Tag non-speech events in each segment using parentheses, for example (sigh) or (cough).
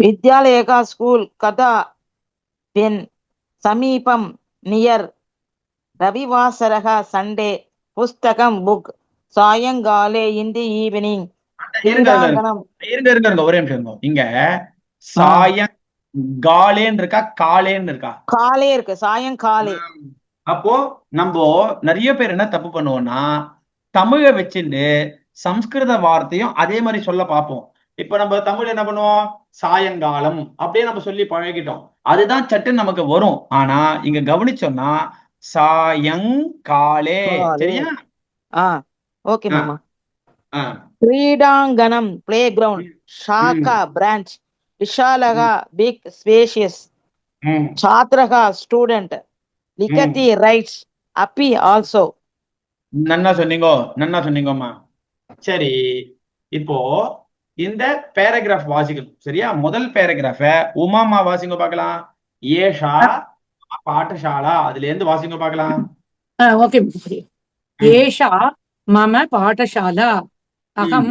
విద్యాలయక school కథ when సమీపం near రవివాసరహ సండే పుస్తకం బుక్ సాయంకాలే ఇన్ ది ఈవినింగ్ ஒரே நிமிஷம் இங்க சாயம் காலேன்னு இருக்கா காலேன்னு இருக்கா? காலே இருக்கு சாயங்காலே அப்போ நம்ம நிறைய பேர் என்ன தப்பு பண்ணுவோம்னா தமிழ வச்சுட்டு சம்ஸ்கிருத வார்த்தையும் அதே மாதிரி சொல்ல பார்ப்போம். இப்ப நம்ம தமிழ் என்ன பண்ணுவோம்? சாயங்காலம். அப்படியே நம்ம சொல்லி பழகிட்டோம். அதுதான் சட்டு நமக்கு வரும். ஆனா இங்க கவனிச்சோம்னா சாயங்காலே. சரியா? ஓகே கிரீடாங்கனம் பிளே கிரவுண்ட் ஷாகா பிரான்ச் விஷாலகா பிக் ஸ்பேஷியஸ் சாத்ரகா ஸ்டூடெண்ட் லிகதி ரைட்ஸ் அப்பி ஆல்சோ நன்னா சொன்னீங்க நன்னா சொன்னீங்கம்மா. சரி இப்போ இந்த பேராகிராஃப் வாசிக்கணும் சரியா முதல் பேராகிராஃப உமாமா வாசிங்க பார்க்கலாம் ஏஷா பாட்டசாலா அதுல இருந்து வாசிங்க பார்க்கலாம் ओके एषा मम पाठशाला अहं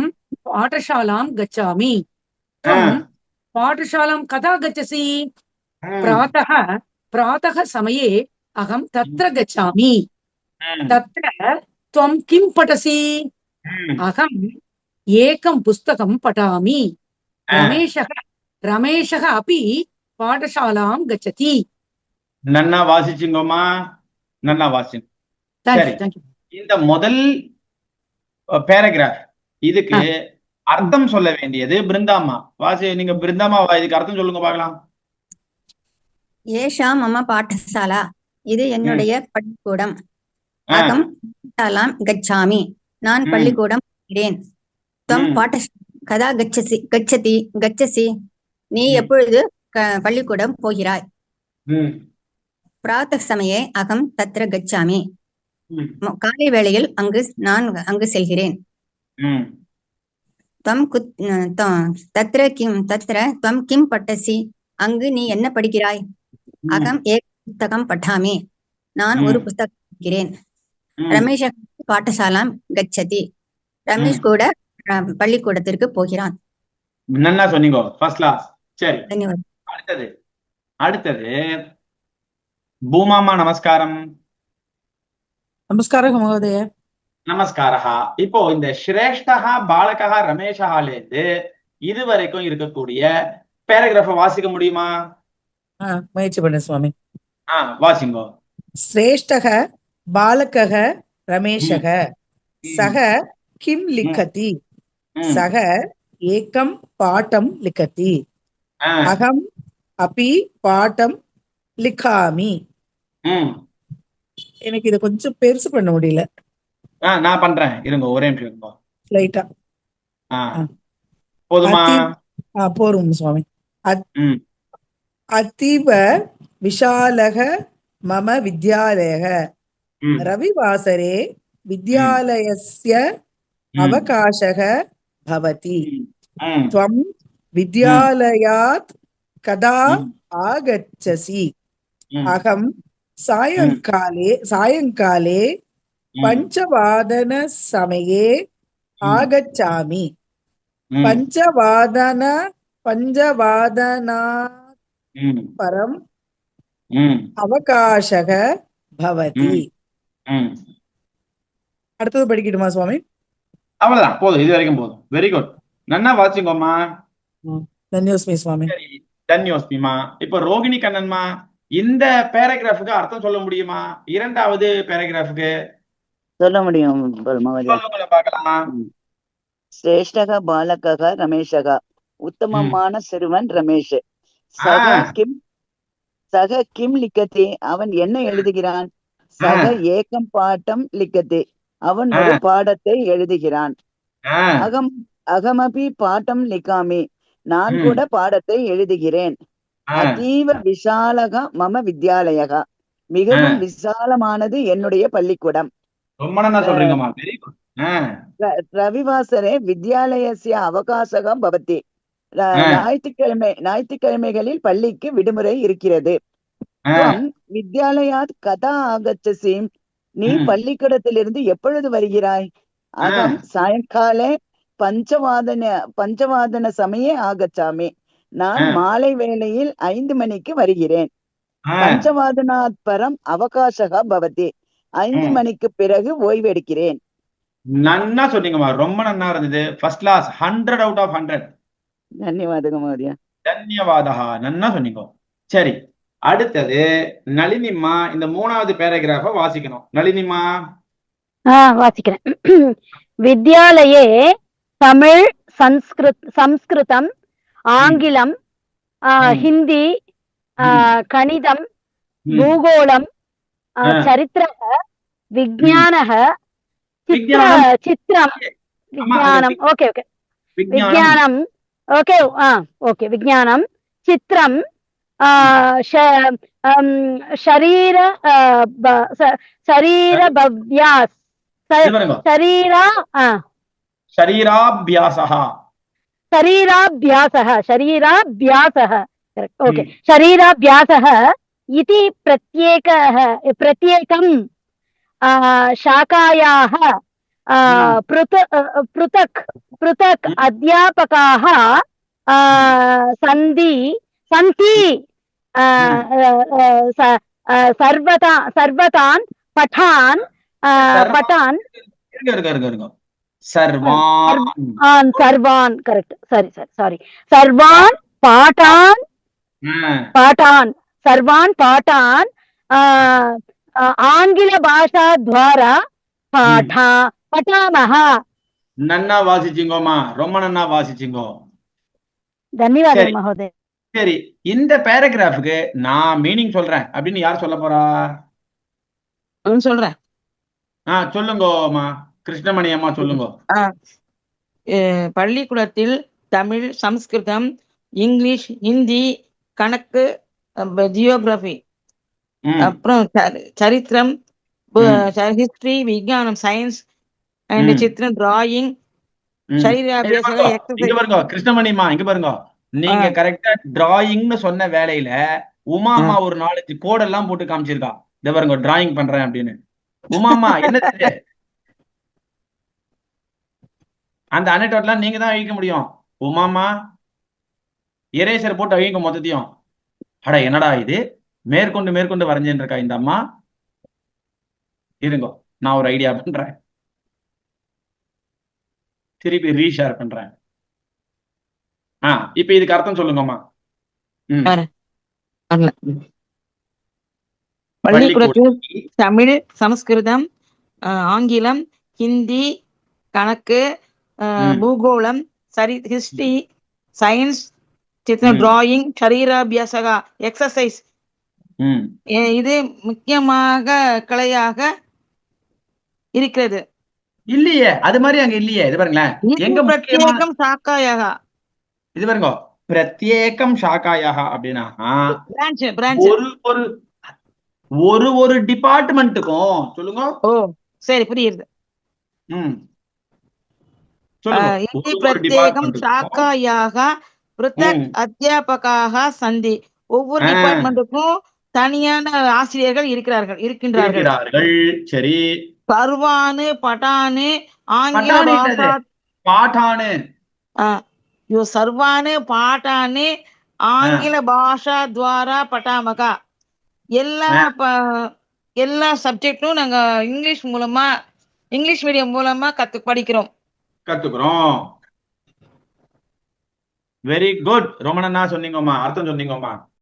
पाठशालां गच्छामि त्वं हाँ। पाठशालां कदा गच्छसि ம், प्रातः प्रातः समये अहं तत्र गच्छामि ம், तत्र त्वं किं पठसि ம். ஏக்கம் புஸ்தகம் பட்டாமி ரமேஷக ரமேஷக அப்பி பாடசாலாம் கச்சதி. நன்னா வாசிச்சுங்கம்மா. நன்னா வாசிங்க இந்த முதல் பேராகிராஃப் இதுக்கு அர்த்தம் சொல்ல வேண்டியது பிருந்தாமா. வாசி நீங்க பிருந்தாமா இதுக்கு அர்த்தம் சொல்லுங்க பாக்கலாம். ஏஷா மம பாடசாலா. இது என்னுடைய பள்ளிக்கூடம். கச்சாமி. நான் பள்ளிக்கூடம் இருக்கிறேன் துவம் ம். பாட கதா கச்சசி கச்சதி கச்சசி. நீ. எப்பொழுது பள்ளிக்கூடம் போகிறாய்? பிராத்த சமயே அகம் தத்ர கச்சாமி. காலை வேளையில் அங்கு நான் அங்கு செல்கிறேன். ம். துவம் குத் தத்ர கிம் தத்ர துவம் கிம் பட்டசி. அங்கு நீ என்ன படிக்கிறாய்? அகம் ஏக் புத்தகம் பட்டாமி. நான். ஒரு புத்தகம் படிக்கிறேன். ரமேஷ் பாடசாலாம் கச்சதி. ரமேஷ் கூட பள்ளிக்கூடத்திற்கு போகிறான். நல்லா சொன்னீங்க ஃபர்ஸ்ட் கிளாஸ் சரி. நமஸ்காரம். நமஸ்காரம் மகோதய. நமஸ்காரா இப்போ இந்த ஸ்ரேஷ்டகா பாலகா ரமேஷால இருந்து இதுவரைக்கும் இருக்கக்கூடிய பேராகிராஃப வாசிக்க முடியுமா? முயற்சி பண்ண சுவாமி. ஆ வாசிங்கோ. ஸ்ரேஷ்டக பாலகக ரமேஷக சக கிம் லிக்கதி. சக ஏக்கம் பாட்டம் லிக்கத்தி. அகம் அப்பி பாட்டம் லிக்காமி. எனக்கு இத கொஞ்சம் பெருசு பண்ண முடியல. நான் பண்றேன். இருங்க ஒரே நிமிஷம் லைட்டா போதுமா? போரும் சுவாமி. அத்தீவ விஷாலக மம வித்யாலய ரவிவாசரே வித்யாலயஸ்ய அவகாசக भवति ம், त्वं विद्यालयात् कदा ம், आगच्छसि ம், अहं सायङ्काले सायङ्काले ம், पञ्चवादनसमये आगच्छामि ம், पञ्चवादन पञ्चवादनात् ம், परम् ம், அவகாசக பவதி ம். அடுத்தது படிக்கட்டுமா சுவாமி அவ்வளவுதான். போதும். இது வரைக்கும் போதும். வெரி குட் நன்னா வாசிங்கோம்மா. தன்யோஸ்மி சுவாமி. தன்யோஸ்மிமா. இப்ப ரோகிணி கண்ணன்மா இந்த பேராகிராஃபுக்கு அர்த்தம் சொல்ல முடியுமா? இரண்டாவது பேராகிராஃபுக்கு சொல்ல முடியும் பார்க்கலாமா? சிரேஷ்டக பாலகக ரமேஷக. உத்தமமான சிறுவன் ரமேஷ். சக. கிம் சக கிம் லிக்கத்தே. அவன் என்ன எழுதுகிறான்? சக ஏகம் பாட்டம் லிக்கத்தே. அவன் ஒரு. பாடத்தை எழுதுகிறான். அகம் அகமபி பாட்டம் லிக்காமி நான். கூட பாடத்தை எழுதுகிறேன். அதீவ விஷாலக மம வித்யாலயக. மிகவும். விசாலமானது என்னுடைய பள்ளிக்கூடம். ரவிவாசரே வித்யாலயஸ்ய அவகாசகம் பவதி. ர- ஆ. ஞாயிற்றுக்கிழமை ஞாயிற்றுக்கிழமைகளில் பள்ளிக்கு விடுமுறை இருக்கிறது. வித்யாலயாத் கதா ஆகச்சசி நீ பள்ளிக்கூடத்திலிருந்து எப்பொழுது வருகிறாய்? அகம் சாயங்கால பஞ்சவாதன பஞ்சவாதன சமயே ஆகச்சாமி. நான் மாலை வேளையில் ஐந்து மணிக்கு வருகிறேன். பஞ்சவாதனாத் பரம் அவகாசகா பவதி. ஐந்து மணிக்கு பிறகு ஓய்வெடுக்கிறேன். நன்னா சொன்னீங்கம்மா. ரொம்ப நன்னா இருந்தது. First class hundred out of hundred தன்யவாதகம் மோதியா தன்யவாதா நன்னா சொன்னீங்க. சரி. அடுத்தது நளினிமா இந்த மூணாவது பேராகிராஃப வாசிக்கணும். நளினிமா வாசிக்கிறேன். (clears throat) வித்யாலயே தமிழ் சம்ஸ்கிருத் சம்ஸ்கிருதம் ஆங்கிலம் ஹிந்தி கணிதம் பூகோளம் சரித்திரக விஜயானக சித்திரம் விஜயானம் ஓகே ஓகே. விஜயானம் ஓகே ஓகே. விஜயானம் சித்திரம் शरीर शरीर शरीर शरीर शरीराभ्यासः शरीराभ्यासः ओके शरीराभ्यासः इति प्रत्येकः प्रत्येकं शाखायाः पृथ पृथक् आ, हम्म. अ, अ, स- अ, सर्वता सर्वतान् पठान् आ, सर्वान्. पठान् இருங்க இருங்க இருங்க இருங்க சர்வான் आन् सर्वान् करेक्ट् सारी सारी सारी सर्वान् पाठान् ஆ, पाठान् सर्वान् पाठान् आ, आ, आङ्ग्लभाषाद्वारा पाठा पठामः நன்னா வாசிச்சிங்கோமா ரொம்ப நன்னா வாசிச்சிங்கோ धन्यवादः சரி. சரி இந்த பேராகிராஃபுக்கு நான் மீனிங் சொல்றேன். அப்படின்னு யார் சொல்ல போறா? சொல்றேன். ஆ சொல்லுங்கம்மா கிருஷ்ணமணி அம்மா சொல்லுங்க. பள்ளிக்கூடத்தில் தமிழ் சம்ஸ்கிருதம் இங்கிலீஷ் ஹிந்தி கணக்கு ஜியோகிராபி அப்புறம் சரித்திரம் ஹிஸ்டரி விஞ்ஞானம் சயின்ஸ் அண்ட் சித்திரம் டிராயிங் சரீர கிருஷ்ணமணிமா இங்க பாருங்க. நீங்க கரெக்டா டிராயிங்னு சொன்ன வேலையில உமாமா ஒரு நாலஞ்சு கோடெல்லாம் போட்டு காமிச்சிருக்கா. இத பாருங்க டிராயிங் பண்றேன் அப்படின்னு. உமாமா என்னது இது? அந்த அனெக்டாட்லாம் நீங்க தான் அழிக்க முடியும். உமாமா எரேசர் போட்டு அழிங்க மொத்தத்தையும். அட என்னடா இது? மேற்கொண்டு மேற்கொண்டு வரைஞ்சேன்னு இருக்கா இந்த அம்மா? இருங்கோ நான் ஒரு ஐடியா பண்றேன். திருப்பி ரீஷேர் பண்றேன். ஆ இப்ப இதுக்கு அர்த்தம் சொல்லுங்கம்மா. பள்ளிக்கூடத்தில் தமிழ் சமஸ்கிருதம் ஆங்கிலம் ஹிந்தி கணக்கு. பூகோளம் சரி ஹிஸ்டரி சயின்ஸ் சித்திரம் ம். டிராயிங் சரீராபியாசகா எக்ஸசைஸ். இது முக்கியமாக கிளையாக இருக்கிறது. இல்லையே அது மாதிரி அங்க இல்லையே இது பாருங்களேன். எங்க பிரத்யேகம் சாக்காயாக. இது பாருங்க பிரத்யேகம் ஷாக்காயாக அப்படின்னா ஒரு ஒரு ஒரு ஒரு டிபார்ட்மெண்ட்டுக்கும் சொல்லுங்க. ஓ சரி புரியுது. ம். பிரத்யேகம் சாக்காயாக பிருத்தக். அத்தியாபகாக சந்தி. ஒவ்வொரு. டிபார்ட்மெண்ட்டுக்கும் தனியான ஆசிரியர்கள் இருக்கிறார்கள் இருக்கின்றார்கள். சரி. சர்வானு பட்டானு ஆங்கில? பாட்டானு இவ சர்வானு பாட்டானு ஆங்கில பாஷா துவாரா பட்டாமகா எல்லா எல்லா சப்ஜெக்டும் நாங்க இங்கிலீஷ் மூலமா இங்கிலீஷ் மீடியம் மூலமா கத்து படிக்கிறோம். கத்துக்கிறோம். வெரி குட் ரொம்ப நன்னா சொன்னீங்கம்மா. அர்த்தம் சொன்னீங்கம்மா.